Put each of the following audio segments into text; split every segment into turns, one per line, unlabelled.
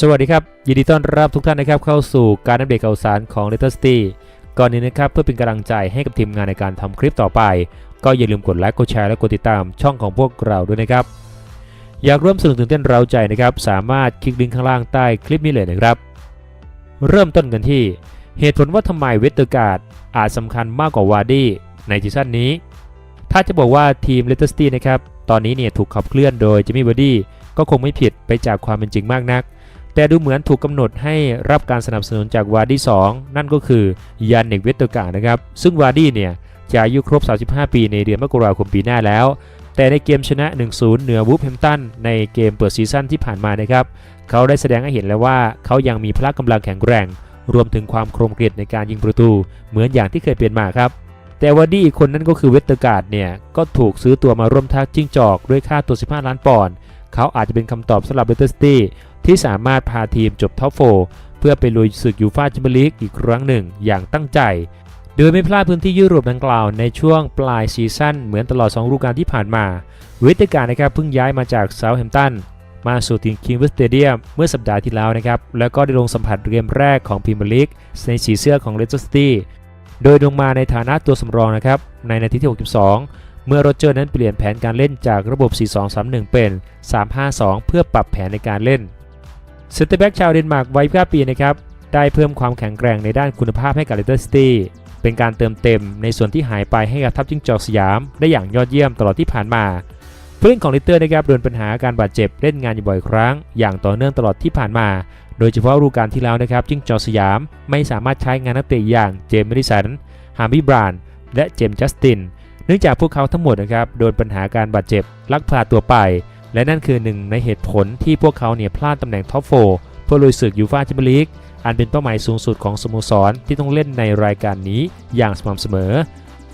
สวัสดีครับ ยินดีต้อนรับทุกท่านนะครับเข้าสู่การอัปเดตข่าวสารของ Letter City ก่อนนี้นะครับเพื่อเป็นกำลังใจให้กับทีมงานในการทำคลิปต่อไป ก็อย่าลืมกดไลค์กดแชร์และกดติดตามช่องของพวกเราด้วยนะครับ อยากร่วมสนุกตื่นเต้นเราใจนะครับ สามารถคลิกลิงก์ข้างล่างใต้คลิปนี้เลยนะครับ เริ่มต้นกันที่ เหตุผลว่าทำไมเวสเตอร์การ์ดอาจสำคัญมากกว่าวาร์ดี้ในซีซั่นนี้ ถ้าจะบอกว่าทีมเลตเตอร์สตีนะครับตอนนี้เนี่ยถูกขับเคลื่อนโดยจิมมี่วาร์ดี้ก็คงไม่ผิดไปจากความเป็นจริงมากนัก แต่ดูเหมือนถูกกำหนดให้รับการสนับสนุนจากวาร์ดี้2นั่นก็คือยานเนกเวสเตอร์การ์ดนะครับ ซึ่งวาร์ดี้เนี่ยจะอายุครบ 35 ปีในเดือนมกราคมปีหน้าแล้ว แต่ในเกมชนะ 1-0 เหนือวูฟแฮมตันในเกมเปิดซีซั่นที่ผ่านมานะครับ เขาได้แสดงให้เห็นแล้วว่าเขายังมีพละกำลังแข็งแกร่ง รวมถึงความโครงเกลียดในการยิงประตู เหมือนอย่างที่เคยเป็นมาครับแต่วาร์ดี้อีกคนนั้นก็คือเวสเตอร์การ์ดเนี่ย ก็ถูกซื้อตัวมาร่วมทักจิ้งจอกด้วยค่าตัว 15 ล้านปอนด์เขาอาจจะเป็นคำตอบสำหรับเลสเตอร์ซิตี้ ที่สามารถพาทีมจบท็อปโฟเพื่อไปลุยศึกยูฟ่าแชมเปี้ยนลีกอีกครั้งหนึ่งอย่างตั้งใจ โดยไม่พลาดพื้นที่ยุโรปดังกล่าวในช่วงปลายซีซั่นเหมือนตลอด 2 ฤดูกาลที่ผ่านมาเวสเตอร์การ์นะครับเพิ่งย้ายมาจากเซาท์แฮมป์ตันมาสู่ทีมคิงส์สเตเดียมเมื่อสัปดาห์ที่แล้วนะครับ แล้วก็ได้ลงสัมผัสเกมแรกของพรีเมียร์ลีกในสีเสื้อของเลสเตอร์ซิตี้โดยลงมาในฐานะตัวสำรองนะครับ ในนาทีที่ 62 เมื่อโรเจอร์นั้นเปลี่ยนแผนการเล่นจากระบบ 4-2-3-1 เป็น 3-5-2 เพื่อปรับแผนในการเล่น เซนเตอร์แบ็กชาวเดนมาร์กวัย9ปีนะครับ ได้เพิ่มความแข็งแกร่งในด้านคุณภาพให้กับเลสเตอร์ซิตี้เป็นการเติมเต็มในส่วนที่หายไปให้กับทัพจิ้งจอกสยาม ได้อย่างยอดเยี่ยมตลอดที่ผ่านมาผู้เล่นของลิเตอร์นะครับโดนปัญหาการบาดเจ็บเล่นงานอยู่บ่อยครั้ง อย่างต่อเนื่องตลอดที่ผ่านมา โดยเฉพาะฤดูกาลที่แล้วนะครับจิ้งจอกสยามไม่สามารถใช้งานนักเตะอย่างเจมส์เมดิสันฮาร์บี้บรานและเจมส์จัสตินเนื่องจากพวกเขาทั้งหมดนะครับโดนปัญหาการบาดเจ็บลักพาตัวไป และนั่นคือหนึ่งในเหตุผลที่พวกเขาเนี่ยพลาดตำแหน่งท็อปโฟเพื่อลุยศึกยูฟ่าแชมเปี้ยนลีกอันเป็นเป้าหมายสูงสุดของสโมสรที่ต้องเล่นในรายการนี้อย่างสม่ำเสมอ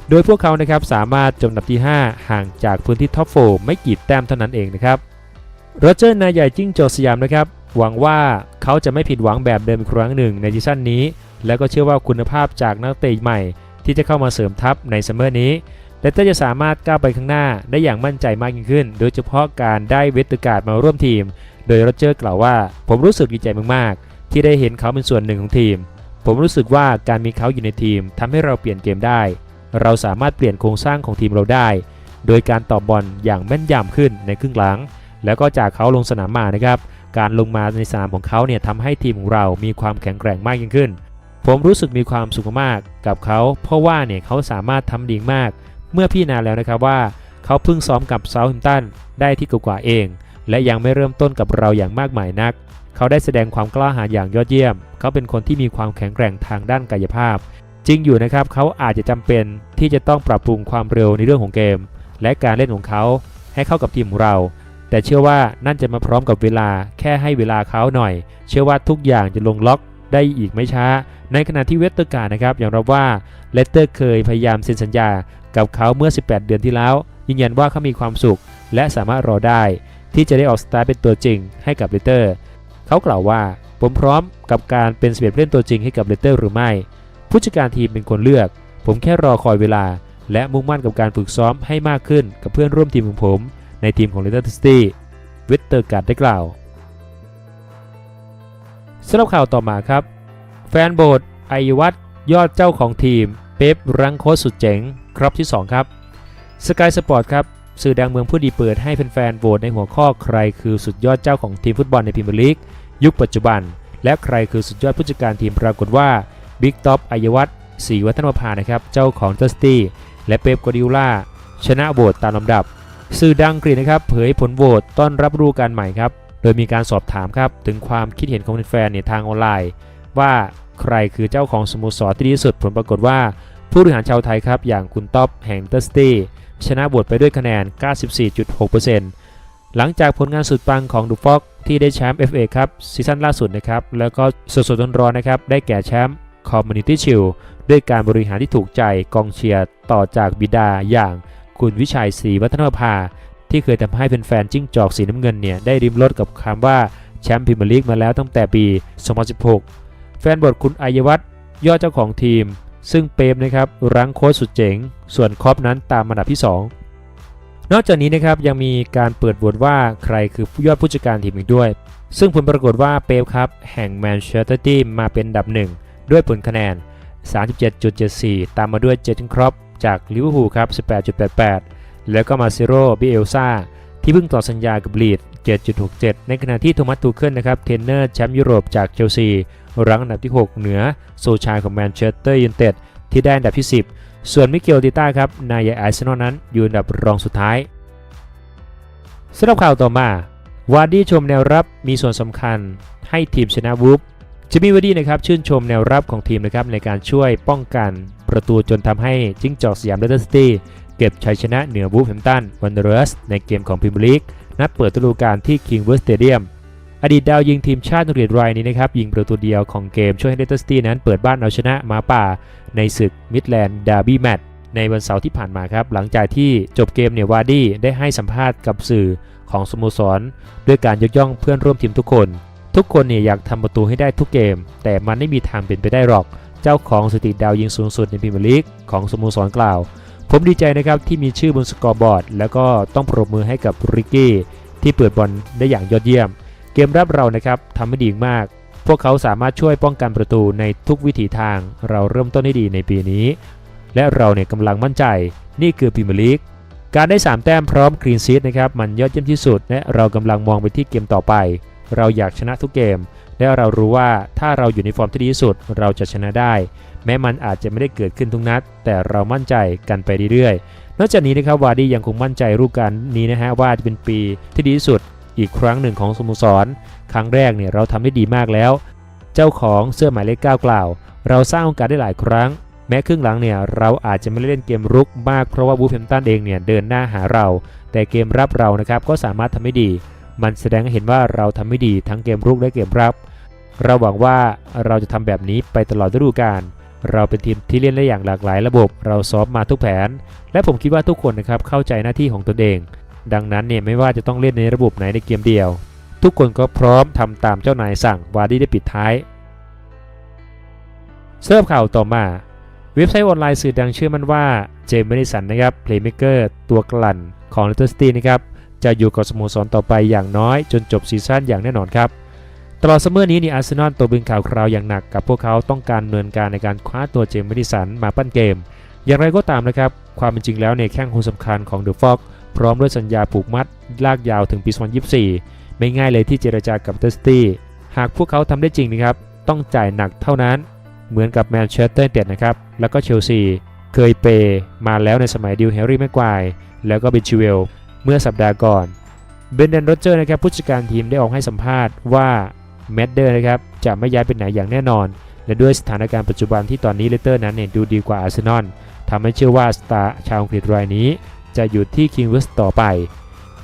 โดยพวกเขานะครับสามารถจมอันดับที่ 5 ห่างจากพื้นที่ท็อปโฟไม่กี่แต้มเท่านั้นเองนะครับโรเจอร์นายใหญ่จิ้งจกสยามนะครับหวังว่าเขาจะไม่ผิดหวังแบบเดิมอีกครั้งหนึ่งในซีซั่นนี้ และก็เชื่อว่าคุณภาพจากนักเตะใหม่ ที่จะเข้ามาเสริมทัพในซัมเมอร์นี้ เลสเตอร์จะสามารถก้าวไปข้างหน้าได้อย่างมั่นใจมากยิ่งขึ้น โดยเฉพาะการได้เวสต์การ์ดมาร่วมทีม โดยโรเจอร์กล่าวว่า ผมรู้สึกดีใจมากๆ ที่ได้เห็นเขาเป็นส่วนหนึ่งของทีม ผมรู้สึกว่าการมีเขาอยู่ในทีมทำให้เราเปลี่ยนเกมได้ เราสามารถเปลี่ยนโครงสร้างของทีมเราได้ โดยการตอบบอลอย่างแม่นยำขึ้นในครึ่งหลัง แล้วก็จากเขาลงสนามมานะครับ การลงมาในสนามของเขาเนี่ยทำให้ทีมของเรามีความแข็งแกร่งมากยิ่งขึ้น ผมรู้สึกมีความสุขมากกับเขา เพราะว่าเนี่ยเขาสามารถทำดีมาก เมื่อพี่นาแล้วนะครับว่า เขาเพิ่งซ้อมกับเซาท์แฮมตันได้ที่กว่าเอง และยังไม่เริ่มต้นกับเราอย่างมากมายนัก เขาได้แสดงความกล้าหาญอย่างยอดเยี่ยม เขาเป็นคนที่มีความแข็งแกร่งทางด้านกายภาพ จริงอยู่นะครับเขาอาจจะจำเป็นที่จะต้องปรับปรุงความเร็วในเรื่องของเกม และการเล่นของเขาให้เข้ากับทีมของเรา แต่เชื่อว่านั่นจะมาพร้อมกับเวลาแค่ให้เวลาเขาหน่อย เชื่อว่าทุกอย่างจะลงล็อกได้อีกไม่ช้า ในขณะที่เวสเตอร์การ์นะครับยอมรับว่าเลสเตอร์เคยพยายามเซ็นสัญญากับเขาเมื่อ 18 เดือนที่แล้วยืนยันว่าเขามีความสุข และสามารถรอได้ ที่จะได้ออกสตาร์เป็นตัวจริงให้กับเลสเตอร์เขากล่าวว่า ผมพร้อมกับการเป็น11เล่นตัวจริงให้กับเลสเตอร์หรือไม่ ผู้จัดการทีมเป็นคนเลือก ผมแค่รอคอยเวลา และมุ่งมั่นกับการฝึกซ้อมให้มากขึ้นกับเพื่อนร่วมทีมของผม ในทีมของเลสเตอร์ซิตี้เวสเตอร์การ์ดได้กล่าวสำหรับข่าวต่อมาครับ แฟนโบสถ์ไอวัตยอดเจ้าของทีม เป๊ปรังโคสุดเจ๋ง ครับที่ 2 ครับสกายสปอร์ตครับ สื่อดังเมืองผู้ดีเปิดให้แฟนๆโหวตในหัวข้อใครคือสุดยอดเจ้าของทีมฟุตบอลในพรีเมียร์ลีกยุคปัจจุบัน และใครคือสุดยอดผู้จัดการทีมปรากฏว่าบิ๊กท็อปอัยวัตศรีวัฒนภานะครับ เจ้าของเทสตี้และเป๊ปกวาร์ดิโอลาชนะโหวตตามลำดับ สื่อดังกรีนะครับเผยผลโหวตต้อนรับฤดูกาลใหม่ครับโดยมีการสอบถามครับถึงความคิดเห็นของแฟนๆในทางออนไลน์ ว่าใครคือเจ้าของสโมสรที่ดีที่สุดผลปรากฏว่า ผู้บริหารชาวไทยครับ อย่างคุณท็อปแห่งเทสตี้ชนะโหวตไปด้วยคะแนน 94.6%หลังจากผลงานสุดปังของดูฟอกที่ได้แชมป์ FA ครับซีซั่นล่าสุดนะครับ แล้วก็สดๆร้อนๆนะครับ ได้แก่แชมป์ Community Shield ด้วยการบริหารที่ถูกใจกองเชียร์ต่อจากบิดาอย่างคุณวิชัยศรีวัฒนภา ที่เคยทำให้แฟนๆจิ้งจอกสีน้ำเงินเนี่ย ได้ริมรถกับคำว่าแชมป์พรีเมียร์ลีกมาแล้วตั้งแต่ปี 2016 แฟนบทคุณอายวัฒน์ยอดเจ้าของทีม ซึ่งเปมนะครับรั้งโค้ชสุดเจ๋ง ส่วนคอปนั้นตามอันดับที่ 2 นอกจากนี้นะครับยังมีการเปิดโหวตว่าใครคือยอดผู้จัดการทีมอีกด้วย ซึ่งผลปรากฏว่าเป๊ปครับแห่งแมนเชสเตอร์ทีมมาเป็นดับหนึ่งด้วยผลคะแนน 37.74 ตามมาด้วยเจนครอปจากลิเวอร์พูลครับ 18.88 แล้วก็มาซิโร่บิเอลซาที่เพิ่งต่อสัญญากับลีด 7.67 ในขณะที่โทมัสทูเคิลนะครับเทรนเนอร์แชมป์ยุโรปจากเชลซีรั้งอันดับที่ 6 เหนือโซชาของแมนเชสเตอร์ยูไนเต็ดที่ได้อันดับที่ 10 ส่วนมิเกลติต้าครับนายอาร์เซนอลนั้นอยู่อันดับรองสุดท้ายสำหรับข่าวต่อมาวาร์ดี้ชมแนวรับมีส่วนสำคัญให้ทีมชนะวูฟจิมมี่วาร์ดี้นะครับชื่นชมแนวรับของทีมนะครับในการช่วยป้องกันประตูจนทำให้จิ้งจอกสยามเลสเตอร์ซิตี้เก็บชัยชนะเหนือวูฟแฮมตันวันเดอร์สในเกมของพรีเมียร์ลีก นัดเปิดฤดูกาลที่คิงเวิร์สเตเดียมอดีตดาวยิงทีมชาติอังกฤษรายนี้นะครับยิงประตูเดียวของเกมช่วยให้เลสเตอร์ซิตี้นั้นเปิดบ้านเอาชนะหมาป่า ในศึกมิดแลนด์ดาร์บี้แมตช์ในวันเสาร์ที่ผ่านมาครับ หลังจากที่จบเกมเนี่ยวาร์ดี้ได้ให้สัมภาษณ์กับสื่อของสโมสร ด้วยการยกย่องเพื่อนร่วมทีมทุกคน ทุกคนเนี่ยอยากทำประตูให้ได้ทุกเกม แต่มันไม่มีทางเป็นไปได้หรอก เจ้าของสถิติดาวยิงสูงสุดในพรีเมียร์ลีกของสโมสรกล่าว ผมดีใจนะครับที่มีชื่อบนสกอร์บอร์ด แล้วก็ต้องปรบมือให้กับริกกี้ที่เปิดบอลได้อย่างยอดเยี่ยม เกมรับเรานะครับทำให้ดีมาก พวกเขาสามารถช่วยป้องกันประตูในทุกวิถีทาง เราเริ่มต้นได้ดีในปีนี้ และเราเนี่ยกำลังมั่นใจ นี่คือพรีเมียร์ลีกการได้ 3 แต้มพร้อมคลีนซีดนะครับมันยอดเยี่ยมที่สุด และเรากำลังมองไปที่เกมต่อไป เราอยากชนะทุกเกม และเรารู้ว่าถ้าเราอยู่ในฟอร์มที่ดีที่สุด เราจะชนะได้ แม้มันอาจจะไม่ได้เกิดขึ้นทุกนัด แต่เรามั่นใจกันไปเรื่อยๆ นอกจากนี้นะครับวาร์ดี้ยังคงมั่นใจรูปการนี้นะฮะว่าจะเป็นปีที่ดีที่สุดอีกครั้งหนึ่งของสโมสร ครั้งแรกเนี่ยเราทำได้ดีมากแล้ว เจ้าของเสื้อหมายเลข9กล่าว เราสร้างโอกาสได้หลายครั้ง แม้ครึ่งหลังเนี่ยเราอาจจะไม่ได้เล่นเกมรุกมากเพราะว่าวูฟแฮมตันเองเนี่ยเดินหน้าหาเรา แต่เกมรับเรานะครับก็สามารถทำให้ดี มันแสดงให้เห็นว่าเราทำไม่ดีทั้งเกมรุกและเกมรับ เราหวังว่าเราจะทำแบบนี้ไปตลอดฤดูกาล เราเป็นทีมที่เล่นได้อย่างหลากหลายระบบ เราซ้อมมาทุกแผน และผมคิดว่าทุกคนนะครับเข้าใจหน้าที่ของตนเอง ดังนั้นเนี่ยไม่ว่าจะต้องเล่นในระบบไหนในเกมเดียว ทุกคนก็พร้อมทำตามเจ้านายสั่งวาร์ดี้ได้ปิดท้ายเสิร์ฟข่าวต่อมา เว็บไซต์ออนไลน์สื่อดังเชื่อมั่นว่าเจมส์เมดิสันนะครับเพลย์เมเกอร์ตัวกลั่นของเลสเตอร์ซิตี้นะครับจะอยู่กับสโมสรต่อไปอย่างน้อยจนจบซีซั่นอย่างแน่นอนครับ ตลอดซัมเมอร์นี้นี่อาร์เซนอลตัวบึงข่าวคราวอย่างหนักกับพวกเขาต้องการเนินการในการคว้าตัวเจมส์เมดิสันมาปั้นเกม อย่างไรก็ตามนะครับ ความเป็นจริงแล้วเนี่ยแข้งคนสำคัญของเดอะฟ็อกพร้อมด้วยสัญญาผูกมัด ลากยาวถึงปี2024 ไม่ง่ายเลยที่เจรจากับเตสตี้หากพวกเขาทำได้จริงนะครับ ต้องจ่ายหนักเท่านั้น เหมือนกับแมนเชสเตอร์เต็ดนะครับ แล้วก็เชลซีเคยเปย์มาแล้วในสมัยดิวแฮร์รี่แม็กควายแล้วก็เบนชิเวลเมื่อสัปดาห์ก่อนเบนเดนโรเจอร์นะครับผู้จัดการทีมได้ออกให้สัมภาษณ์ว่า แมดเดอร์นะครับจะไม่ย้ายไปไหนอย่างแน่นอน และด้วยสถานการณ์ปัจจุบันที่ตอนนี้เลสเตอร์นั้นเนี่ยดูดีกว่าอาร์เซนอลทำให้เชื่อว่าสตาร์ชาวอังกฤษรายนี้ จะอยู่ที่คิงเวสต่อไป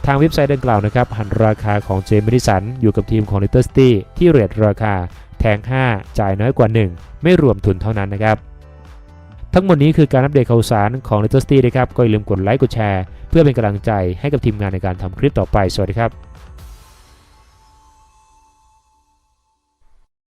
ทางเว็บไซต์ดังกล่าวนะครับหันราคาของเจมส์มิสันอยู่กับทีมของเลสเตอร์ซิตี้ที่เรทราคาแทง 5 จ่ายน้อยกว่า 1 ไม่รวมทุนเท่านั้นนะครับทั้งหมดนี้คือการอัปเดตข่าวสารของ Leicester City นะครับก็อย่าลืมกดไลค์กดแชร์ เพื่อเป็นกำลังใจให้กับทีมงานในการทำคลิปต่อไปสวัสดีครับ